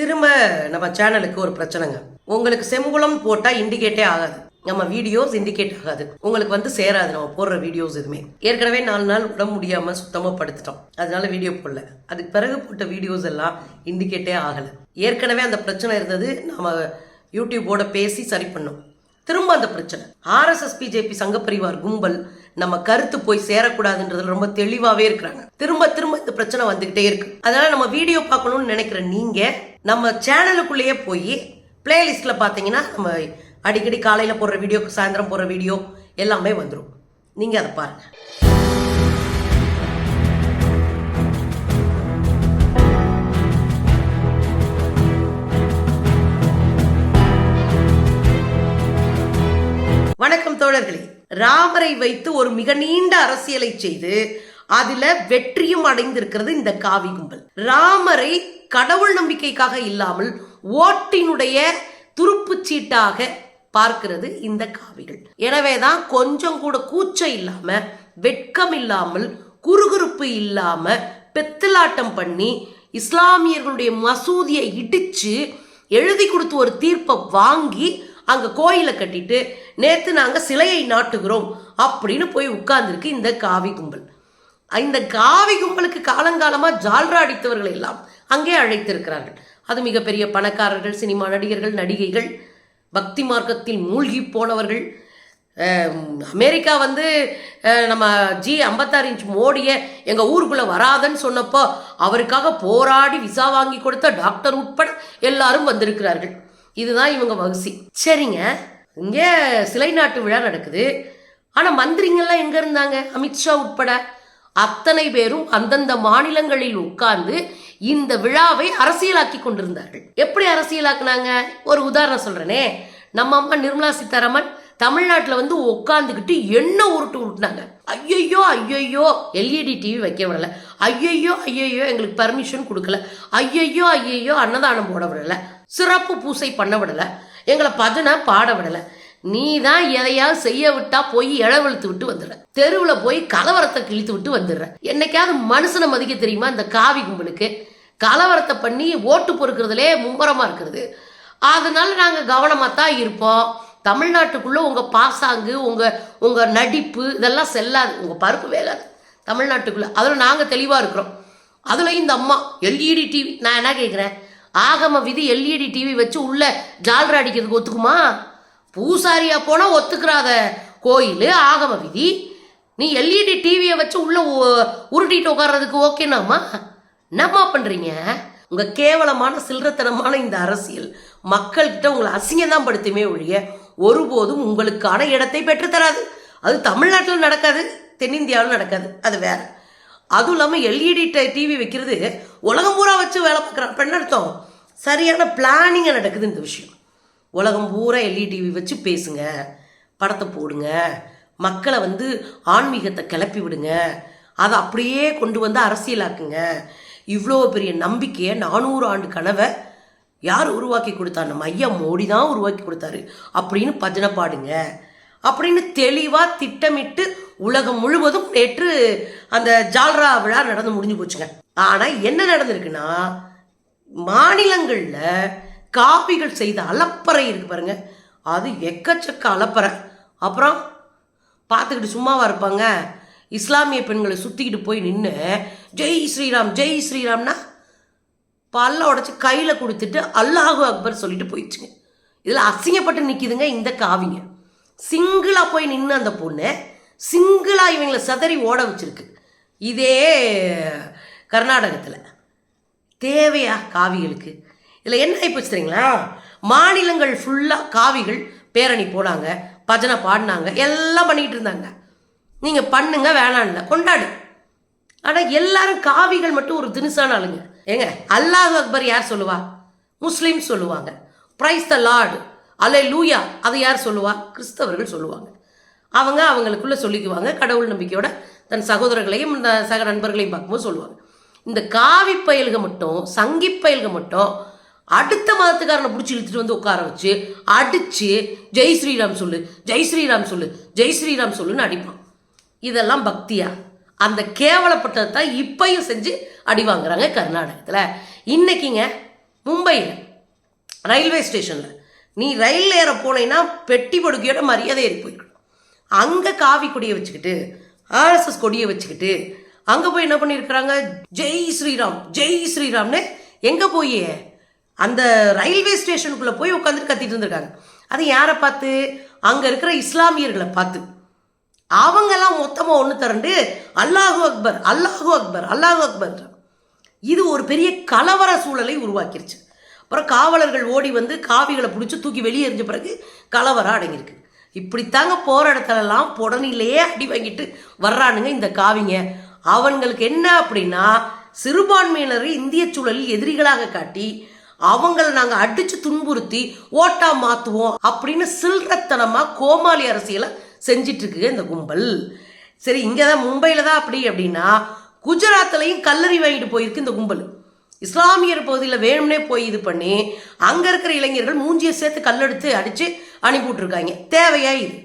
திரும்ப நம்ம சேனலுக்கு ஒரு பிரச்சனைங்க. உங்களுக்கு செங்குளம் போட்டால் இண்டிகேட்டே ஆகாது. நம்ம வீடியோஸ் இண்டிகேட் ஆகாது. உங்களுக்கு வந்து சேராது நம்ம போடுற வீடியோஸ் எதுவுமே. ஏற்கனவே நாலு நாள் உடம்பு முடியாம சுத்தமா படுத்துட்டோம். அதனால வீடியோ போடல. அதுக்கு பிறகு போட்ட வீடியோஸ் எல்லாம் இண்டிகேட்டே ஆகல. ஏற்கனவே அந்த பிரச்சனை இருந்தது நம்ம யூடியூபோட பேசி சரி பண்ணோம். திரும்ப அந்த பிரச்சனை. ஆர்எஸ்எஸ் பிஜேபி சங்கப்பரிவார் கும்பல் நம்ம கருத்து போய் சேரக்கூடாதுன்றதுல ரொம்ப தெளிவாவே இருக்கிறாங்க. திரும்ப திரும்ப இந்த பிரச்சனை வந்துகிட்டே இருக்கு. அதனால நம்ம வீடியோ பார்க்கணும்னு நினைக்கிற நீங்க நம்ம சேனலுக்குள்ளேயே போய் பிளேலிஸ்ட்ல பாத்தீங்கன்னா நம்ம அடிக்கடி காலையில போடுற வீடியோ சாயந்தரம் போடுற வீடியோ எல்லாமே வந்துடும் நீங்க அதை பாருங்க. ராமரை வைத்து ஒரு மிக நீண்ட அரசியலை செய்து அதுல வெற்றியும் அடைந்திருக்கிறது இந்த காவி கும்பல். ராமரை கடவுள் நம்பிக்கைக்காக இல்லாமல் ஓட்டினுடைய துருப்புச் சீட்டாக பார்க்கிறது இந்த காவிகள். எனவேதான் கொஞ்சம் கூட கூச்சம் இல்லாம வெட்கம் இல்லாமல் குறுகுறுப்பு இல்லாம பெத்தலாட்டம் பண்ணி இஸ்லாமியர்களுடைய மசூதியை இடிச்சு எழுதி கொடுத்து ஒரு தீர்ப்பை வாங்கி அங்கே கோயிலை கட்டிட்டு நேற்று நாங்கள் சிலையை நாட்டுகிறோம் அப்படின்னு போய் உட்கார்ந்துருக்கு இந்த காவி கும்பல். இந்த காவி கும்பலுக்கு காலங்காலமாக ஜால்ரா அடித்தவர்கள் எல்லாம் அங்கே அழைத்திருக்கிறார்கள். அது மிகப்பெரிய பணக்காரர்கள் சினிமா நடிகர்கள் நடிகைகள் பக்தி மார்க்கத்தில் மூழ்கி போனவர்கள். அமெரிக்கா வந்து நம்ம ஜி ஐம்பத்தாறு இன்ச் மோடியை எங்கள் ஊருக்குள்ளே வராதன்னு சொன்னப்போ அவருக்காக போராடி விசா வாங்கி கொடுத்த டாக்டர் உட்பட எல்லாரும் வந்திருக்கிறார்கள். இதுதான் இவங்க வகுசி. சரிங்க. இங்கே சிலை நாட்டு விழா நடக்குது. ஆனால் மந்திரிங்கள்லாம் எங்கே இருந்தாங்க? அமித்ஷா உட்பட. அத்தனை பேரும் அந்தந்த மாநிலங்களில் உட்கார்ந்து இந்த விழாவை அரசியலாக்கி கொண்டிருந்தார்கள். எப்படி அரசியலாக்குனாங்க? ஒரு உதாரணம் சொல்கிறேனே நம்ம அம்மா நிர்மலா சீதாராமன் தமிழ்நாட்டில் வந்து உட்காந்துக்கிட்டு என்ன உருட்டு உருட்டுனாங்க? ஐயையோ ஐயையோ. எல்இடி டிவி வைக்க விடல. ஐயையோ ஐயையோ எங்களுக்கு பர்மிஷன் கொடுக்கல. ஐயையோ ஐயையோ அன்னதானம் போட விடல. சிறப்பு பூசை பண்ண விடலை. எங்களை பஜனை பாட விடலை. நீ தான் எதையாவது செய்ய விட்டா போய் இழவெழுத்து விட்டு வந்துடுற. தெருவில் போய் கலவரத்தை கிழித்து விட்டு வந்துடுற. என்னைக்காவது மனுஷனை மதிக்க தெரியுமா இந்த காவி கும்பலுக்கு? கலவரத்தை பண்ணி ஓட்டு பொறுக்கிறதுலே மும்பரமாக இருக்கிறது. அதனால நாங்கள் கவனமாக தான் இருப்போம். தமிழ்நாட்டுக்குள்ளே உங்கள் பாசாங்கு உங்கள் உங்கள் நடிப்பு இதெல்லாம் செல்லாது. உங்கள் பருப்பு வேகாது தமிழ்நாட்டுக்குள்ளே. அதில் நாங்கள் தெளிவாக இருக்கிறோம். அதில் இந்த அம்மா எல்இடி டிவி. நான் என்ன கேட்குறேன் ஆகம விதி எல்இடி டிவி வச்சு உள்ள ஜால்ரா அடிக்கிறதுக்கு ஒத்துக்குமா? பூசாரியா போனால் ஒத்துக்கிறாத. கோயில் ஆகம விதி நீ எல்இடி டிவியை வச்சு உள்ள உருட்டிட்டு உட்கார்றதுக்கு ஓகேனாமா என்னம்மா பண்றீங்க? உங்க கேவலமான சில்லறத்தனமான இந்த அரசியல் மக்கள்கிட்ட உங்களை அசிங்கம் தான் படுத்துமே ஒழிய ஒருபோதும் உங்களுக்கான இடத்தை பெற்றுத்தராது அது தமிழ்நாட்டில் நடக்காது தென்னிந்தியாவில் நடக்காது. அது வேற. அதுவும் இல்லாமல் எல்இடி டிவி வைக்கிறது உலகம் பூரா வச்சு வேலை பார்க்குறான் என்ன அர்த்தம். சரியான பிளானிங்காக நடக்குது இந்த விஷயம். உலகம் பூரா எல்இடி டிவி வச்சு பேசுங்க படத்தை போடுங்க மக்களை வந்து ஆன்மீகத்தை கிளப்பி விடுங்க அதை அப்படியே கொண்டு வந்து அரசியலாக்குங்க. இவ்வளோ பெரிய நம்பிக்கையை நானூறு ஆண்டு கனவை யார் உருவாக்கி கொடுத்தா? நம்ம ஐயா மோடி தான் உருவாக்கி கொடுத்தாரு. அப்படின்னு பஜனை பாடுங்க. அப்படின்னு தெளிவாக திட்டமிட்டு உலகம் முழுவதும் நேற்று அந்த ஜால்ரா விழா நடந்து முடிஞ்சு போச்சுங்க. ஆனால் என்ன நடந்திருக்குன்னா மாநிலங்களில் காப்பிகள் செய்த அலப்பறை இருக்கு பாருங்க. அது எக்கச்சக்க அலப்பறை. அப்புறம் பார்த்துக்கிட்டு சும்மாவா இருப்பாங்க. இஸ்லாமிய பெண்களை சுற்றிக்கிட்டு போய் நின்று ஜெய் ஸ்ரீராம் ஜெய் ஸ்ரீராம்னா பல்ல உடச்சி கையில் கொடுத்துட்டு அல்லாஹு அக்பர் சொல்லிட்டு போயிடுச்சுங்க. இதில் அசிங்கப்பட்டு நிற்கிதுங்க இந்த காவிங்க. சிங்கிளாக போய் நின்று அந்த பொண்ணு சிங்கிளாக இவங்களை சதறி ஓட வச்சிருக்கு. இதே கர்நாடகத்தில். தேவையா காவிகளுக்கு? இதில் என்ன ஆகிப்போச்சு தெரியுங்களா? மாநிலங்கள் ஃபுல்லாக காவிகள் பேரணி போனாங்க பஜனை பாடினாங்க எல்லாம் பண்ணிக்கிட்டு இருந்தாங்க. நீங்கள் பண்ணுங்க வேணான்ல கொண்டாடு. ஆனால் எல்லாரும் காவிகள் மட்டும் ஒரு தினுசான ஆளுங்க. ஏங்க அல்லாஹ் அக்பர் யார் சொல்லுவா? முஸ்லீம் சொல்லுவாங்க. Praise the lord. அலை லூயா அதை யார் சொல்லுவா? கிறிஸ்தவர்கள் சொல்லுவாங்க. அவங்க அவங்களுக்குள்ளே சொல்லிக்குவாங்க. கடவுள் நம்பிக்கையோட தன் சகோதரர்களையும் இந்த சக நண்பர்களையும் பார்க்கும்போது சொல்லுவாங்க. இந்த காவி பயல்க மட்டும் சங்கி பயல்க மட்டும் அடுத்த மதத்துக்காரனை பிடிச்சி இழுத்துட்டு வந்து உட்கார வச்சு அடித்து ஜெய் ஸ்ரீராம் சொல்லு ஜெய் ஸ்ரீராம் சொல்லு ஜெய் ஸ்ரீராம் சொல்லுன்னு அடிப்பான். இதெல்லாம் பக்தியா? அந்த கேவலப்பட்டதை தான் இப்பையும் செஞ்சு அடி வாங்குறாங்க கர்நாடகத்தில். இன்னைக்குங்க மும்பையில் ரயில்வே ஸ்டேஷனில் நீ ரயில் ஏற போனேன்னா பெட்டி படுக்கையோட மரியாதை ஏறி போயிருக்கணும் அங்கே காவி கொடியை வச்சுக்கிட்டு ஆர்எஸ்எஸ் கொடியை வச்சுக்கிட்டு அங்கே போய் என்ன பண்ணியிருக்கிறாங்க? ஜெய் ஸ்ரீராம் ஜெய் ஸ்ரீராம்னு எங்கே போய்? அந்த ரயில்வே ஸ்டேஷனுக்குள்ளே போய் உட்காந்துட்டு கத்திட்டு இருந்திருக்காங்க. அது யாரை பார்த்து? அங்கே இருக்கிற இஸ்லாமியர்களை பார்த்து. அவங்கெல்லாம் மொத்தமாக ஒன்று திரண்டு அல்லாஹு அக்பர் அல்லாஹு அக்பர் அல்லாஹு அக்பர் இது ஒரு பெரிய கலவர சூழலை உருவாக்கிருச்சு. அப்புறம் காவலர்கள் ஓடி வந்து காவிகளை பிடிச்சி தூக்கி வெளியே எறிஞ்ச பிறகு கலவரம் அடங்கியிருக்கு. இப்படித்தாங்க போகிற இடத்துலலாம் புடனிலேயே அடி வாங்கிட்டு வர்றானுங்க இந்த காவிங்க. அவங்களுக்கு என்ன அப்படின்னா சிறுபான்மையினரை இந்திய சூழலில் எதிரிகளாக காட்டி அவங்கள நாங்கள் அடித்து துன்புறுத்தி ஓட்டா மாற்றுவோம் அப்படின்னு சில்றத்தனமாக கோமாளி அரசியலை செஞ்சிட்ருக்கு இந்த கும்பல். சரி இங்கே தான் மும்பையில் தான் அப்படி அப்படின்னா குஜராத்லையும் கல்லறி வாங்கிட்டு போயிருக்கு இந்த கும்பல். இஸ்லாமியர் பகுதியில் வேணும்னே போய் இது பண்ணி அங்கே இருக்கிற இளைஞர்கள் மூஞ்சியை சேர்த்து கல்லெடுத்து அடித்து அனுப்பிவிட்ருக்காங்க தேவையா இது?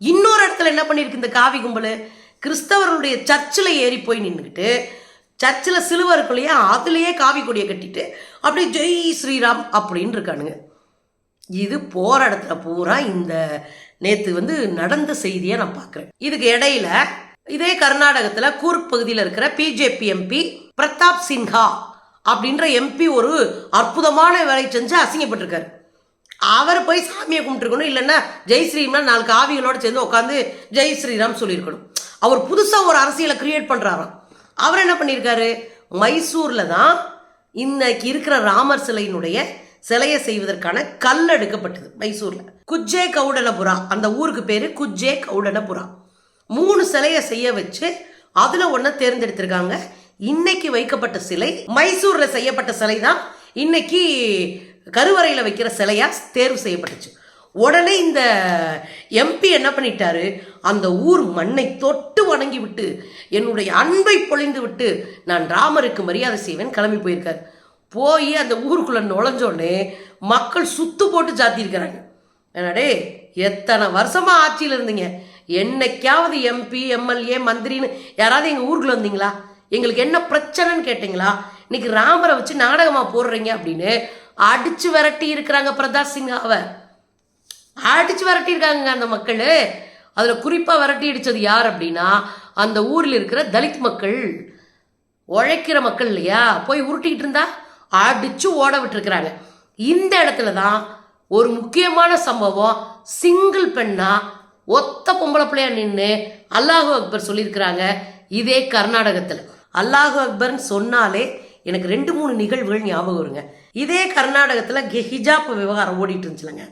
இன்னொரு இடத்துல என்ன பண்ணியிருக்கு இந்த காவி கும்பல்? கிறிஸ்தவர்களுடைய சர்ச்சில் ஏறி போய் நின்றுக்கிட்டு சர்ச்சில் சிலுவை இருக்கும் இல்லையா அதுலேயே காவி கொடியை கட்டிட்டு அப்படியே ஜெய் ஸ்ரீராம் அப்படின்னு இருக்கானுங்க. இது போகிற இடத்துல பூரா இந்த நேற்று வந்து நடந்த செய்தியை நான் பார்க்குறேன் இதுக்கு இடையில இதே கர்நாடகத்தில் கூர்க் பகுதியில் இருக்கிற பிஜேபி எம்பி பிரதாப் சின்ஹா அப்படின்ற எம்பி ஒரு அற்புதமான வேலை செஞ்சு அசிங்கப்பட்டிருக்காரு. அவர் போய் சாமியை கும்பிட்டுருக்கணும் இல்லைன்னா ஜெய் ஸ்ரீராம் நாலு காவிகளோடு சேர்ந்து உட்காந்து ஜெய் ஸ்ரீராம் சொல்லியிருக்கணும். அவர் புதுசாக ஒரு அரசியலை கிரியேட் பண்ணுறாராம் அவர் என்ன பண்ணியிருக்காரு? மைசூரில் தான் இன்னைக்கு இருக்கிற ராமர் சிலையினுடைய சிலையை செய்வதற்கான கல் எடுக்கப்பட்டது மைசூரில். குஜ்ஜே கவுடனபுரா அந்த ஊருக்கு பேர் குஜ்ஜே கவுடனபுரா. மூணு சிலையை செய்ய வச்சு அதில் ஒன்றை தேர்ந்தெடுத்திருக்காங்க. இன்னைக்கு வைக்கப்பட்ட சிலை மைசூரில் செய்யப்பட்ட சிலை தான் இன்னைக்கு கருவறையில் வைக்கிற சிலையா தேர்வு செய்யப்பட்டுச்சு. உடனே இந்த எம்பி என்ன பண்ணிட்டாரு? அந்த ஊர் மண்ணை தொட்டு வணங்கி விட்டு என்னுடைய அன்பை பொழிந்து விட்டு நான் ராமருக்கு மரியாதை செய்வேன் கிளம்பி போயிருக்காரு. போய் அந்த ஊருக்குள்ள நுழைஞ்சோடனே மக்கள் சுத்து போட்டு சாத்தியிருக்கிறாங்க. என்னடே எத்தனை வருஷமா ஆட்சியில் இருந்தீங்க? என்னைக்காவது எம்பி எம்எல்ஏ மந்திரின்னு யாராவது எங்கள் ஊருக்குள்ள வந்தீங்களா? எங்களுக்கு என்ன பிரச்சனைன்னு கேட்டிங்களா? இன்னைக்கு ராமரை வச்சு நாடகமாக போடுறீங்க அப்படின்னு அடிச்சு விரட்டி இருக்கிறாங்க பிரதாப் சிங்காவை அடிச்சு விரட்டியிருக்காங்க அந்த மக்கள். அதில் குறிப்பாக விரட்டி அடித்தது யார் அப்படின்னா அந்த ஊரில் இருக்கிற தலித் மக்கள். உழைக்கிற மக்கள் இல்லையா? போய் உருட்டிக்கிட்டு இருந்தா அடிச்சு ஓட விட்டுருக்குறாங்க. இந்த இடத்துல தான் ஒரு முக்கியமான சம்பவம். சிங்கிள் பெண்ணா ஒத்த பொம்பளை பிள்ளையா நின்று அல்லாஹு அக்பர் சொல்லியிருக்கிறாங்க இதே கர்நாடகத்தில். அல்லாஹு அக்பர்னு சொன்னாலே எனக்கு ரெண்டு மூணு நிகழ்வுகள் ஞாபகம் வருங்க. இதே கர்நாடகத்தில் ஹிஜாப் விவகாரம் ஓடிட்டு இருந்துச்சுலங்க.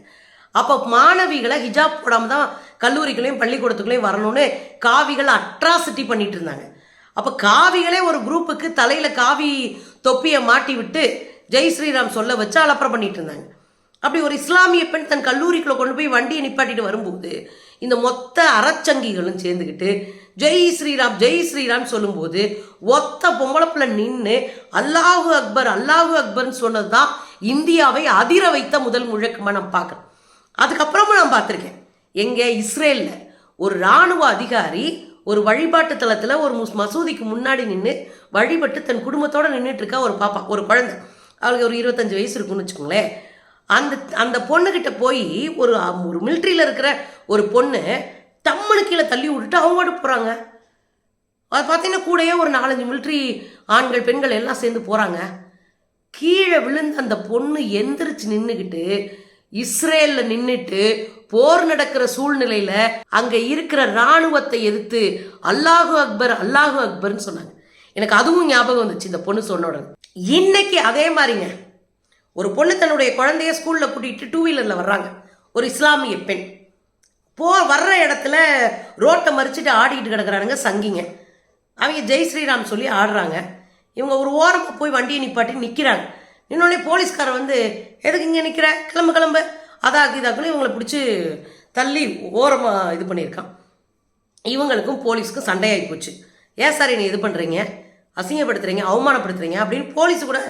அப்போ மாணவிகளை ஹிஜாப் போடாமல் தான் கல்லூரிகளையும் பள்ளிக்கூடத்துக்குள்ளேயும் வரணும்னு காவிகள் அட்ராசிட்டி பண்ணிட்டு இருந்தாங்க. அப்போ காவிகளே ஒரு குரூப்புக்கு தலையில் காவி தொப்பியை மாட்டி விட்டு ஜெய் ஸ்ரீராம் சொல்ல வச்சு அலப்பறம் பண்ணிட்டு இருந்தாங்க. அப்படி ஒரு இஸ்லாமிய பெண் தன் கல்லூரிக்குள்ள கொண்டு போய் வண்டியை நிப்பாட்டிட்டு வரும்போது இந்த மொத்த அறச்சங்கிகளும் சேர்ந்துக்கிட்டு ஜெய் ஸ்ரீராம் ஜெய் ஸ்ரீராம் சொல்லும்போது ஒத்த பொம்பளை பிள்ளை நின்று அல்லாஹு அக்பர் அல்லாஹு அக்பர்னு சொன்னது தான் இந்தியாவை அதிர வைத்த முதல் முழக்கமாக நான் பார்க்குறேன். அதுக்கப்புறமா நான் பார்த்துருக்கேன். எங்கே? இஸ்ரேலில். ஒரு இராணுவ அதிகாரி ஒரு வழிபாட்டு தலத்தில் ஒரு மசூதிக்கு முன்னாடி நின்று வழிபட்டு தன் குடும்பத்தோடு நின்றுட்டு இருக்கா ஒரு பாப்பா ஒரு குழந்தை. அவளுக்கு ஒரு இருபத்தஞ்சு வயசு இருக்குன்னு வச்சுக்கோங்களேன். அந்த அந்த பொண்ணுக்கிட்ட போய் ஒரு ஒரு மிலிட்ரியில் இருக்கிற ஒரு பொண்ணு தம்மனு கீழே தள்ளி விட்டுட்டு அவங்க போகிறாங்க அது பார்த்தீங்கன்னா கூடயே ஒரு நாலஞ்சு மிலிட்ரி ஆண்கள் பெண்கள் எல்லாம் சேர்ந்து போகிறாங்க கீழே விழுந்த அந்த பொண்ணு எந்திரிச்சு நின்றுக்கிட்டு இஸ்ரேலில் நின்றுட்டு போர் நடக்கிற சூழ்நிலையில் அங்கே இருக்கிற ராணுவத்தை எதிர்த்து அல்லாஹு அக்பர் அல்லாஹு அக்பர்னு சொன்னாங்க. எனக்கு அதுவும் ஞாபகம் வந்துச்சு இந்த பொண்ணு சொன்னோட இன்னைக்கு அதே மாதிரிங்க. ஒரு பொண்ணு தன்னுடைய குழந்தைய ஸ்கூலில் கூட்டிகிட்டு டூ வீலரில் வர்றாங்க. ஒரு இஸ்லாமிய பெண். போ வர்ற இடத்துல ரோட்டை மறிச்சிட்டு ஆடிக்கிட்டு கிடக்குறானுங்க சங்கிங்க. அவங்க ஜெய் ஸ்ரீராம் சொல்லி ஆடுறாங்க. இவங்க ஒரு ஓரமாக போய் வண்டியை நிப்பாட்டி நிற்கிறாங்க இன்னொன்னே போலீஸ்காரன் வந்து எதுக்கு இங்கே நிற்கிற கிளம்பு கிளம்பு. அதாக்கு இதாக்குன்னு இவங்களை பிடிச்சி தள்ளி ஓரமாக இது பண்ணியிருக்கான். இவங்களுக்கும் போலீஸ்க்கும் சண்டையாகி போச்சு. ஏன் சார் என்னை இது பண்ணுறீங்க அசிங்கப்படுத்துறீங்க? அவமானப்படுத்துறீங்க? அப்படின்னு போலீஸ் கூட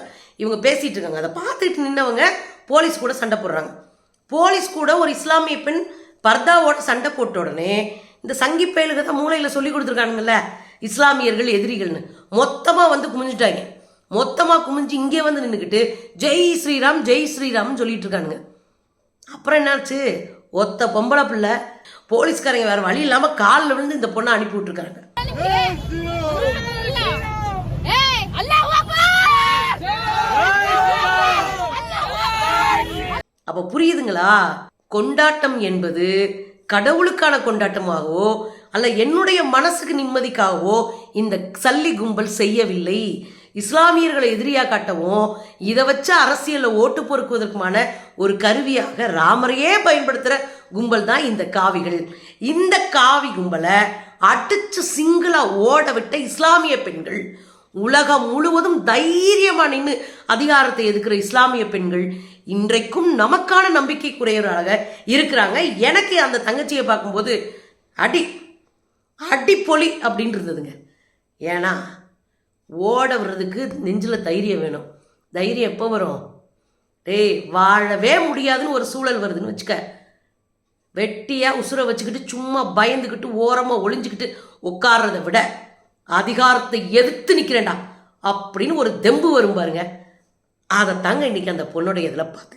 இவங்க பேசிகிட்டு இருக்காங்க. அதை பார்த்துட்டு நின்னவங்க போலீஸ் கூட சண்டை போடுறாங்க. போலீஸ் கூட ஒரு இஸ்லாமிய பெண் பர்தாவோட சண்டை போட்ட உடனே இந்த சங்கி பயலுக்கு தான் மூளையில் சொல்லி கொடுத்துருக்கானுங்கல்ல இஸ்லாமியர்கள் எதிரிகள்னு. மொத்தமாக வந்து குமிஞ்சிட்டாங்க. மொத்தமாக குமிஞ்சு இங்கே வந்து நின்றுக்கிட்டு ஜெய் ஸ்ரீராம் ஜெய் ஸ்ரீராம்னு சொல்லிட்டு இருக்கானுங்க. அப்புறம் என்னாச்சு? ஒத்த பொம்பளை பிள்ளை போலீஸ்காரங்க வேற வழி இல்லாமல் காலில் விழுந்து இந்த பொண்ணை அனுப்பி விட்டுருக்காங்க ஏய் அல்லாஹ் அக்பர் அப்ப புரியுதுங்களா? கொண்டாட்டம் என்பது கடவுளுக்கான கொண்டாட்டமாகவோ அல்ல என்னுடைய மனசுக்கு நிம்மதிக்காகவோ இந்த சல்லி கும்பல் செய்யவில்லை. இஸ்லாமியர்களை எதிரியாக காட்டவும் இதை வச்சு அரசியலில் ஓட்டு பொறுக்குவதற்குமான ஒரு கருவியாக ராமரையே பயன்படுத்துகிற கும்பல் தான் இந்த காவிகள். இந்த காவி கும்பலை அடிச்சு சிங்கிளாக ஓட விட்ட இஸ்லாமிய பெண்கள் உலகம் முழுவதும் தைரியமாக நின்று அதிகாரத்தை எதுக்கிற இஸ்லாமிய பெண்கள் இன்றைக்கும் நமக்கான நம்பிக்கைக்குரியவராக இருக்கிறாங்க. எனக்கு அந்த தங்கச்சியை பார்க்கும்போது அடி அடிப்பொலி அப்படின்னு இருந்ததுங்க ஏன்னா ஓட விடுறதுக்கு நெஞ்சில் தைரியம் வேணும். தைரியம் எப்போ வரும்? டேய் வாழவே முடியாதுன்னு ஒரு சூழல் வருதுன்னு வச்சுக்க. வெட்டியாக உசுரை வச்சுக்கிட்டு சும்மா பயந்துக்கிட்டு ஓரமாக ஒளிஞ்சுக்கிட்டு உட்கார்றதை விட அதிகாரத்தை எதிர்த்து நிற்கிறேன்டா அப்படின்னு ஒரு தெம்பு வரும் பாருங்க. அதை தாங்க அந்த பொண்ணுடைய இதில் பார்த்து